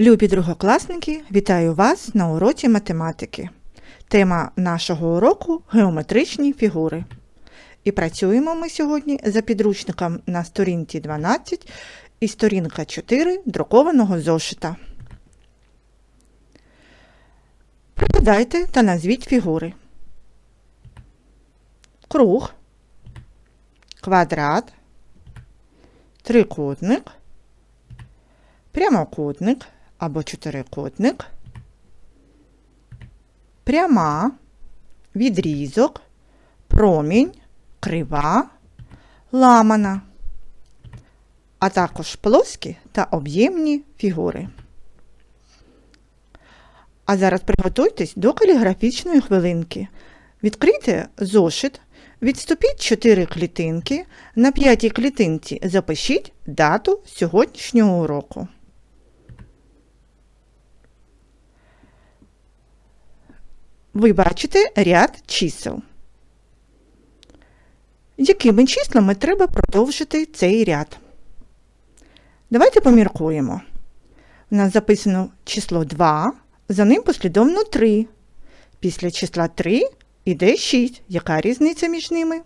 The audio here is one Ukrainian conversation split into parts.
Любі другокласники, вітаю вас на уроці математики. Тема нашого уроку геометричні фігури. І працюємо ми сьогодні за підручником на сторінці 12 і сторінка 4 друкованого зошита. Пригадайте та назвіть фігури. Круг, квадрат, трикутник, прямокутник або чотирикутник, пряма, відрізок, промінь, крива, ламана, а також плоскі та об'ємні фігури. А зараз приготуйтесь до каліграфічної хвилинки. Відкрийте зошит, відступіть 4 клітинки, на п'ятій клітинці запишіть дату сьогоднішнього уроку. Ви бачите ряд чисел. Якими числами треба продовжити цей ряд? Давайте поміркуємо. У нас записано число 2, за ним послідовно 3. Після числа 3 іде 6. Яка різниця між ними?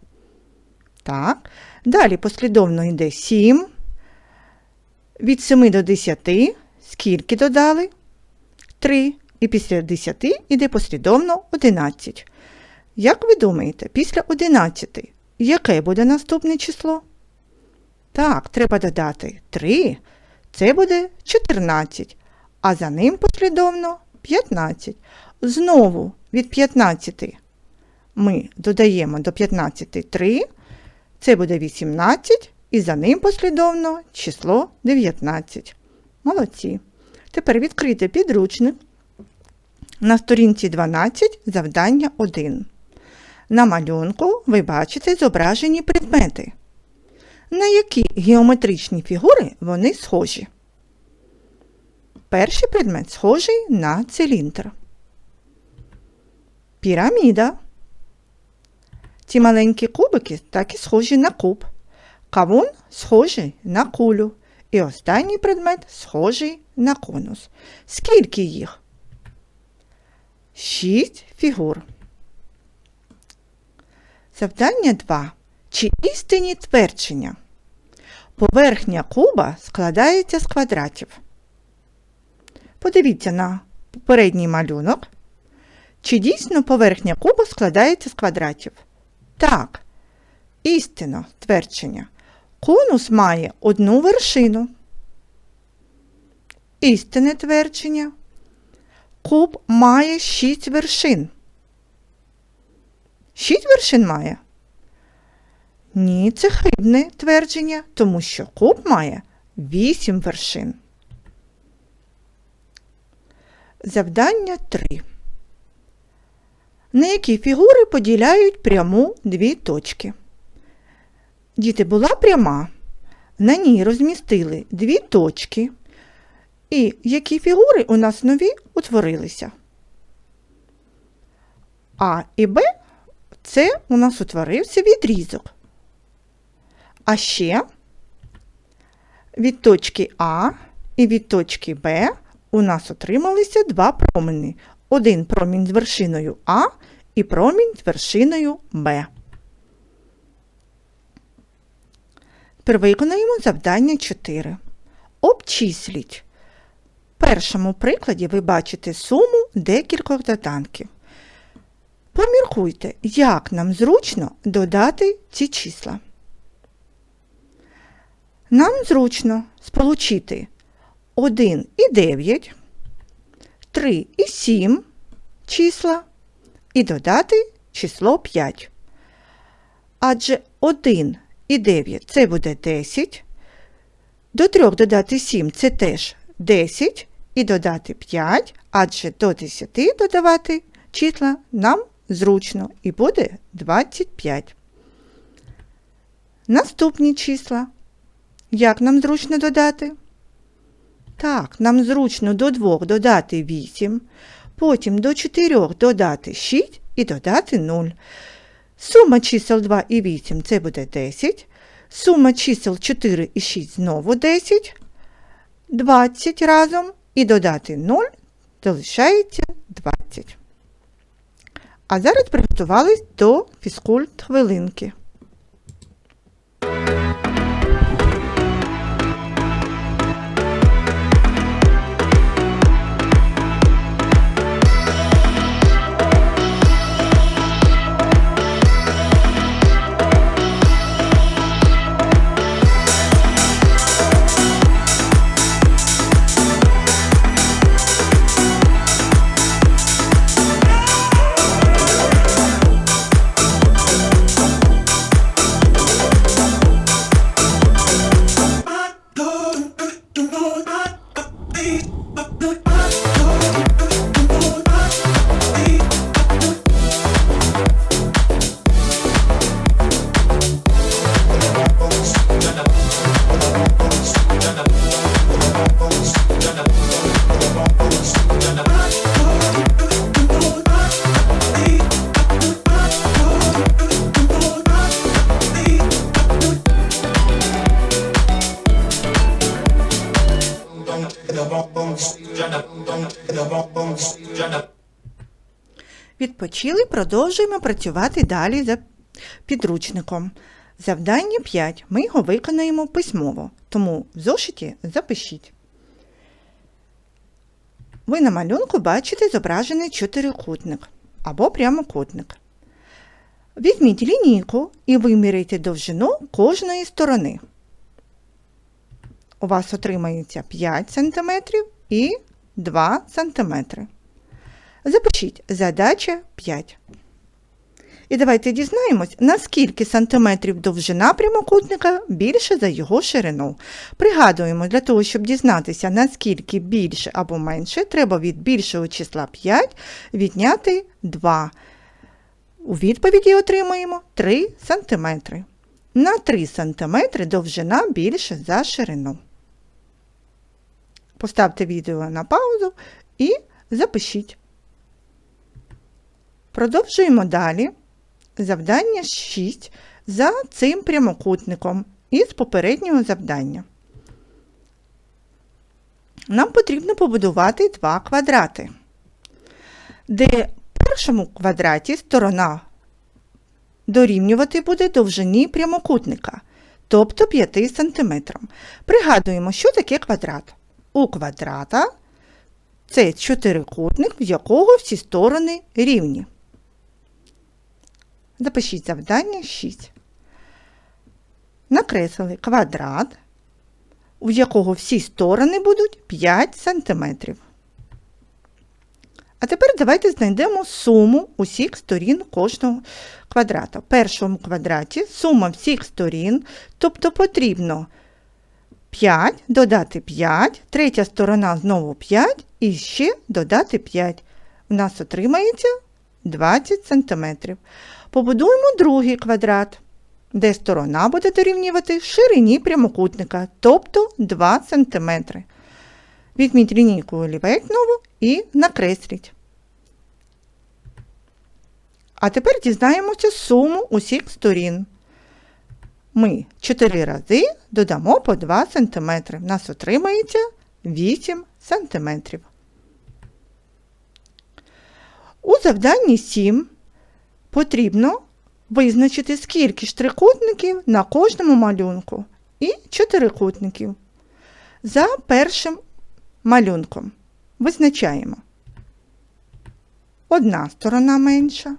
Так. Далі послідовно йде 7. Від 7 до 10 скільки додали? 3. І після 10 іде послідовно 11. Як ви думаєте, після 11 яке буде наступне число? Так, треба додати 3. Це буде 14, а за ним послідовно 15. Знову від 15 ми додаємо до 15 3. Це буде 18, і за ним послідовно число 19. Молодці. Тепер відкрийте підручник. На сторінці 12 завдання 1. На малюнку ви бачите зображені предмети. На які геометричні фігури вони схожі? Перший предмет схожий на циліндр. Піраміда. Ці маленькі кубики так і схожі на куб. Кавун схожий на кулю. І останній предмет схожий на конус. Скільки їх? Шість фігур. Завдання 2. Чи істинні твердження? Поверхня куба складається з квадратів. Подивіться на попередній малюнок. Чи дійсно поверхня куба складається з квадратів? Так. Істинно твердження. Конус має одну вершину. Істинне твердження. Куб має шість вершин. Шість вершин має? Ні, це хибне твердження, тому що куб має вісім вершин. Завдання 3. На які фігури поділяють пряму дві точки? Діти була пряма. На ній розмістили дві точки. І які фігури у нас нові утворилися? А і Б це у нас утворився відрізок. А ще від точки А і від точки Б у нас отрималися два промені. Один промінь з вершиною А і промінь з вершиною Б. Тепер виконаємо завдання 4. Обчисліть. Першому прикладі ви бачите суму декількох доданків. Поміркуйте, як нам зручно додати ці числа. Нам зручно сполучити 1 і 9, 3 і 7 числа і додати число 5. Адже 1 і 9 це буде 10. До 3 додати 7 це теж 10 і додати 5, адже до 10 додавати числа нам зручно і буде 25. Наступні числа. Як нам зручно додати? Так, нам зручно до 2 додати 8, потім до 4 додати 6 і додати 0. Сума чисел 2 і 8 це буде 10. Сума чисел 4 і 6 знову 10. 20 разом і додати 0 залишається 20. А зараз приготувались до фізкульт хвилинки. Відпочили, продовжуємо працювати далі за підручником. Завдання 5. Ми його виконаємо письмово, тому в зошиті запишіть. Ви на малюнку бачите зображений чотирикутник або прямокутник. Візьміть лінійку і виміряйте довжину кожної сторони. У вас отримається 5 см і 2 см. Запишіть задача 5. І давайте дізнаємось, наскільки сантиметрів довжина прямокутника більше за його ширину. Пригадуємо, для того, щоб дізнатися, наскільки більше або менше, треба від більшого числа 5 відняти 2. У відповіді отримаємо 3 см. На 3 см довжина більше за ширину. Поставте відео на паузу і запишіть. Продовжуємо далі завдання 6 за цим прямокутником із попереднього завдання. Нам потрібно побудувати два квадрати, де в першому квадраті сторона дорівнювати буде довжині прямокутника, тобто 5 см. Пригадуємо, що таке квадрат. У квадрата це чотирикутник, в якого всі сторони рівні. Запишіть завдання 6. Накреслили квадрат, у якого всі сторони будуть 5 см. А тепер давайте знайдемо суму усіх сторін кожного квадрата. В першому квадраті сума всіх сторін, тобто потрібно 5 додати 5, третя сторона знову 5 і ще додати 5. У нас отримається 20 см. Побудуємо другий квадрат, де сторона буде дорівнювати ширині прямокутника, тобто 2 см. Візьміть лінійку олівець нову і накресліть. А тепер дізнаємося суму усіх сторін. Ми 4 рази додамо по 2 см. У нас отримається 8 см. У завданні 7 потрібно визначити, скільки штрикутників на кожному малюнку і чотирикутників. За першим малюнком визначаємо одна сторона менша,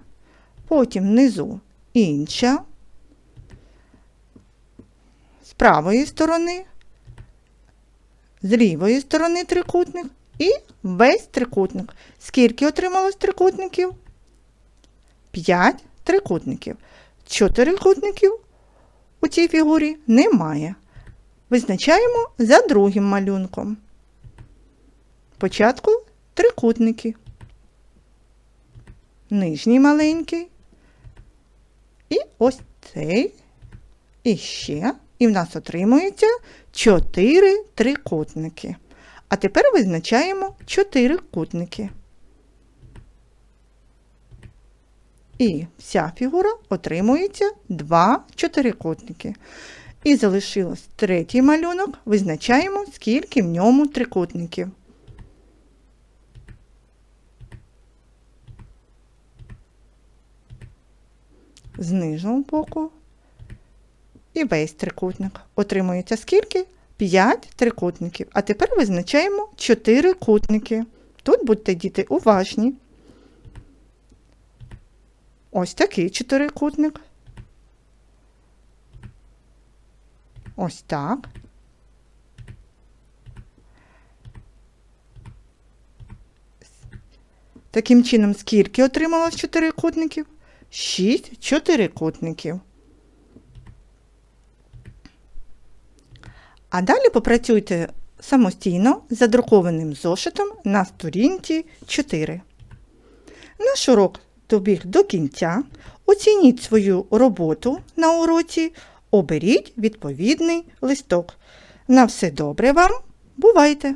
потім внизу інша, з правої сторони, з лівої сторони трикутник і весь трикутник. Скільки отрималось трикутників? 5 трикутників. Чотирикутників у цій фігурі немає. Визначаємо за другим малюнком. Спочатку трикутники. Нижній маленький. І ось цей. І ще і в нас отримується 4 трикутники. А тепер визначаємо 4 кутники. І вся фігура отримується 2 чотирикутники. І залишилось третій малюнок. Визначаємо, скільки в ньому трикутників. З боку і весь трикутник. Отримується скільки? 5 трикутників. А тепер визначаємо 4 кутники. Тут будьте діти уважні. Ось такий чотирикутник. Ось так. Таким чином, скільки отрималось чотирикутників? Шість чотирикутників. А далі попрацюйте самостійно з задрукованим зошитом на сторінці 4. Наш урок добіг до кінця. Оцініть свою роботу на уроці, оберіть відповідний листок. На все добре вам, бувайте!